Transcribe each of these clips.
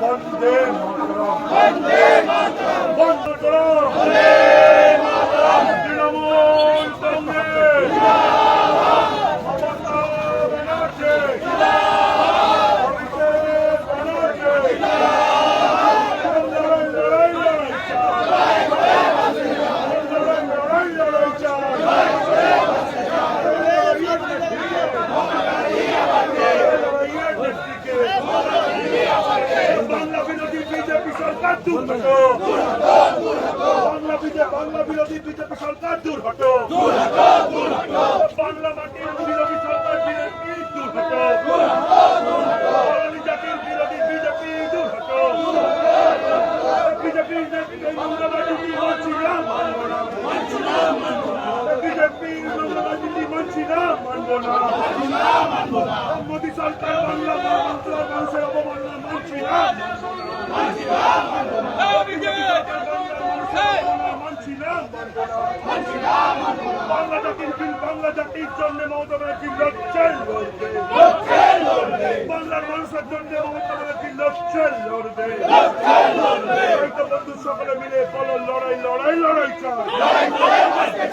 বন্দে মাতরম বন্দে মাতরম তৃণমূল কংগ্রেস মমতা ব্যানার্জি অভিষেক ব্যানার্জি লড়াই লড়াই লড়াই চাই লড়াই লড়াই লড়াই চাই বাংলা বিরোধী বিজেপি সরকার দূর হটো। বাংলা বিজেপি বাংলা বিরোধী বিজেপি সরকার দূর হটো। বাংলা মাটির বিরোধী সরকার বিজেপি দূর হটো। বাঙালি জাতির বিরোধী বিজেপি দূর হটো। বিজেপি মৌলবাদী মানছি না মানবো না। বিজেপি মৌলবাদী মানছি না মানবো না। মোদী সরকার বাংলা বাংলা মানুষের অবমাননা মানছি না মানছি না বাংলা জাতির বিল জাতির জন্য মমতা ব্যানার্জি লড়ছে লড়বে বাংলার মানুষের জন্য মমতা ব্যানার্জি। লড়ছে লড়বে বন্ধু সকলে মিলে বলো লড়াই লড়াই লড়াই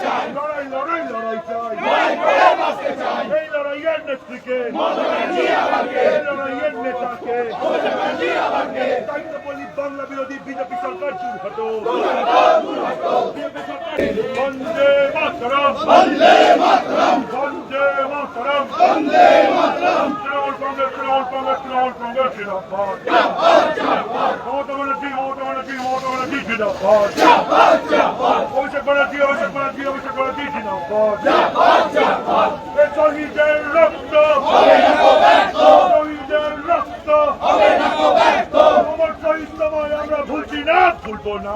চাই লড়াই বিরোধী বিজেপি সরকার দূর বন্দে মাতরম। বন্দে মাতরম। বন্দে মাতরম। বন্দে মাতরম। তৃণমূল কংগ্রেস তৃণমূল কংগ্রেস তৃণমূল কংগ্রেস জিন্দাবাদ। মমতা ব্যানার্জি মমতা ব্যানার্জি মমতা ব্যানার্জি জিন্দাবাদ। অভিষেক ব্যানার্জি অভিষেক ব্যানার্জি অভিষেক ব্যানার্জি জিন্দাবাদ। এ শহীদের রক্ত শহীদের রক্ত আমার শহীদ তোমায় আমরা না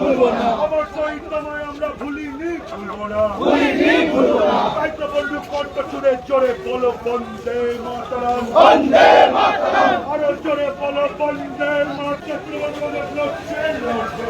ভুলবো না। আমার শহীদ তোমায় আমরা ভুলিনি ভুলবো না। তাই তো বন্ধু কণ্ঠ সুরে জোরে বলো বন্দে মাতরম। বন্দে মাতরম। আরও জোরে বলো বন্দে মাতরম। লক্ষ্যে লড়বে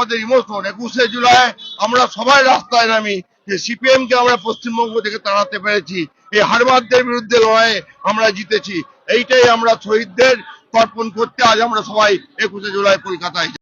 আমাদের ইমোশন, একুশে জুলাই আমরা সবাই রাস্তায় নামি। যে সিপিএম কে আমরা পশ্চিমবঙ্গ থেকে তাড়াতে পেরেছি এই হারবাদদের বিরুদ্ধে লড়াই আমরা জিতেছি। এইটাই আমরা শহীদদের তর্পণ করতে আজ আমরা সবাই একুশে জুলাই কলকাতায়